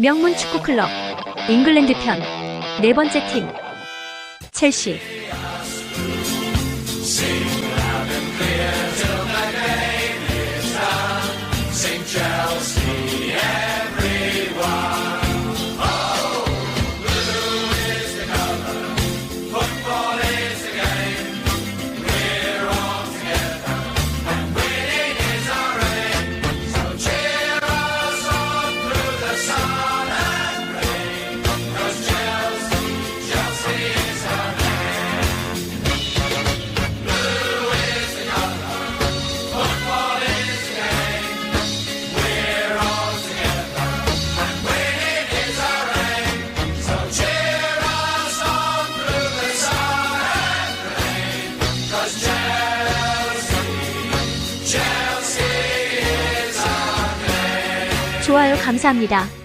명문 축구 클럽 잉글랜드 편 네 번째 팀 첼시 좋아요 감사합니다.